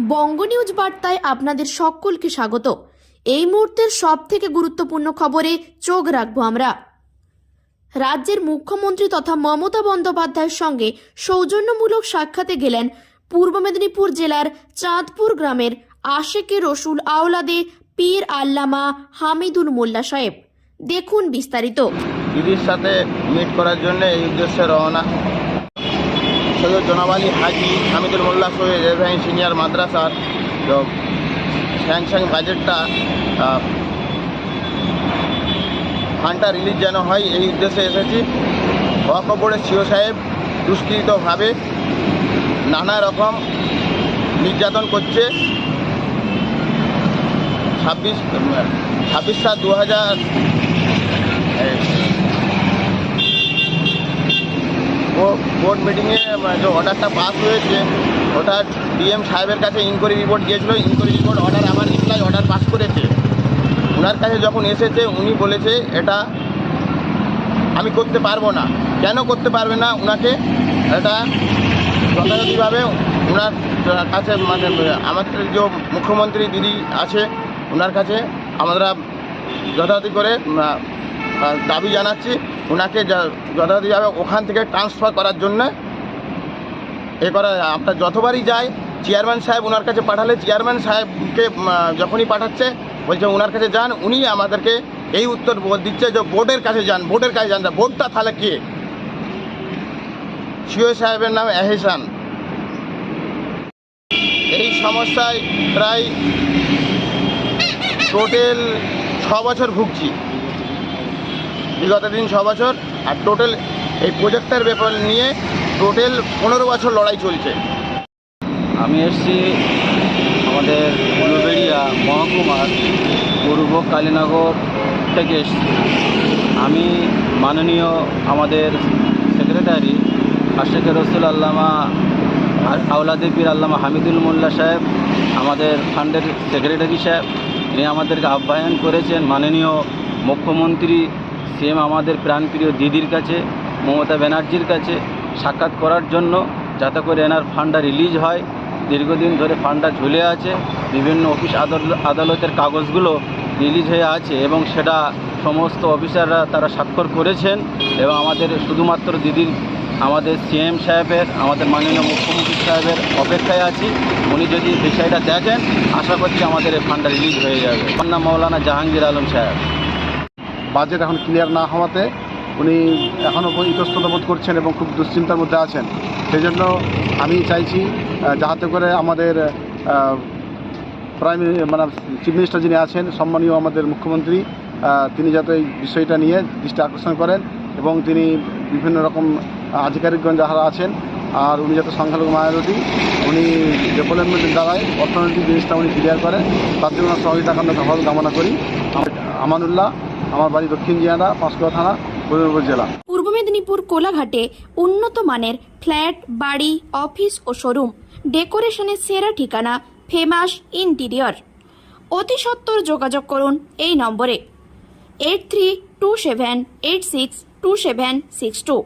বঙ্গ news বার্তায় আপনাদের সকলকে স্বাগত। এই মুহূর্তের সব থেকে গুরুত্বপূর্ণ খবরে চোখ রাখব আমরা। রাজ্যের মুখ্যমন্ত্রী তথা মমতা বন্দ্যোপাধ্যায়ের সঙ্গে সৌজন্যমূলক সাক্ষাতে গেলেন পূর্ব মেদিনীপুর জেলার চাঁদপুর গ্রামের আশেকে রসুল আওলাদে পীর আল্লামা হামিদুল মোল্লা সাহেব। দেখুন বিস্তারিত। দিদির সাথে মিট করার জন্য এই উদ্দেশ্যে রওনা। সৈয়দ জনাব আলী হাজি, হামিদুল মোল্লা সৈয়দ এভাইন সিনিয়র মাদ্রাসার স্যাংশন বাজেটটা ফান্ডটা রিলিজ যেন হয়, এই উদ্দেশ্যে এসেছি। ওয়াকফ বোর্ডের সিও সাহেব দুষ্কৃতভাবে নানা রকম নির্যাতন করছে। ছাব্বিশ ছাব্বিশ সাত দু হাজার বোর্ড মিটিংয়ে যে অর্ডারটা পাস হয়েছে, ওটা ডিএম সাহেবের কাছে ইনকোয়ারি রিপোর্ট গিয়েছিল ইনকোয়ারি রিপোর্ট অর্ডার আমার রিপ্লাই অর্ডার পাস করেছে। ওনার কাছে যখন এসেছে, উনি বলেছে, এটা আমি করতে পারব না। কেন করতে পারবে না? ওনাকে এটা যথাযথভাবে ওনার কাছে মানে আমাদের যে মুখ্যমন্ত্রী দিদি আছে ওনার কাছে আমরা যথাযথ করে দাবি জানাচ্ছি। ওনাকে যথাযথভাবে ওখান থেকে ট্রান্সফার করার জন্য এ করা আপনার যতবারই যায় চেয়ারম্যান সাহেব ওনার কাছে পাঠালে চেয়ারম্যান সাহেবকে যখনই পাঠাচ্ছে, বলছে ওনার কাছে যান, উনি আমাদেরকে এই উত্তর দিচ্ছে যে বোর্ডের কাছে যান, বোর্ডের কাছে যান। বোর্ডটা তাহলে কে? সিও সাহেবের নাম এহসান। এই সমস্যায় প্রায় টোটাল ছ বছর ভুগছি। বিগত দিন ছ বছর আর টোটাল এই প্রজেক্টের ব্যাপার নিয়ে টোটাল পনেরো বছর লড়াই চলছে। আমি এসছি আমাদের উলুবেড়িয়া মহকুমার পূর্ব কালীনগর থেকে আমি মাননীয় আমাদের সেক্রেটারি আশেখের রসুল আল্লামা আউলাদে আল্লামা হামিদুল মোল্লা সাহেব, আমাদের ফান্ডের সেক্রেটারি সাহেব, তিনি আমাদেরকে আহ্বায়ন করেছেন মাননীয় মুখ্যমন্ত্রী সিএম আমাদের প্রাণপ্রিয় দিদির কাছে, মমতা ব্যানার্জির কাছে সাক্ষাৎ করার জন্য, যাতে করে এনার ফান্ডটা রিলিজ হয়। দীর্ঘদিন ধরে ফান্ডটা ঝুলে আছে, বিভিন্ন অফিস আদাল- আদালতের কাগজগুলো রিলিজ হয়ে আছে এবং সেটা সমস্ত অফিসাররা তারা স্বাক্ষর করেছেন এবং আমাদের শুধুমাত্র দিদির, আমাদের সিএম সাহেবের, আমাদের মাননীয় মুখ্যমন্ত্রী সাহেবের অপেক্ষায় আছি। উনি যদি বিষয়টা দেখেন, আশা করছি আমাদের এই ফান্ডটা রিলিজ হয়ে যাবে। আমার নাম মৌলানা জাহাঙ্গীর আলম সাহেব। বাজেট এখন ক্লিয়ার না হওয়াতে উনি এখনও ইতস্তত বোধ করছেন এবং খুব দুশ্চিন্তার মধ্যে আছেন। সেই জন্য আমি চাইছি যাহাতে করে আমাদের প্রাইম মানে চিফ মিনিস্টার যিনি আছেন, সম্মানীয় আমাদের মুখ্যমন্ত্রী তিনি যাতে এই বিষয়টা নিয়ে দৃষ্টি আকর্ষণ করেন এবং তিনি বিভিন্ন রকম আধিকারিকগণ যারা আছেন, আর উনি যাতে সংখ্যালঘু মায়ারতি উনি ডেভেলপমেন্টের দ্বারাই অর্থনৈতিক জিনিসটা উনি ক্লিয়ার করেন, তার জন্য সহযোগিতা কামনা করি। আমানুল্লাহ আমার বাড়ি দক্ষিণ জিয়াদা, পাঁশকুড়া থানা মেদিনীপুর জেলা। পূর্ব মেদিনীপুর কোলাঘাটে উন্নত মানের ফ্ল্যাট, বাড়ি, অফিস ও শোরুম। ডেকোরেশনের সেরা ঠিকানা ফেমাস ইন্টিরিয়র। অতি সত্বর যোগাযোগ করুন এই নম্বরে। Eight three two seven eight six two seven six two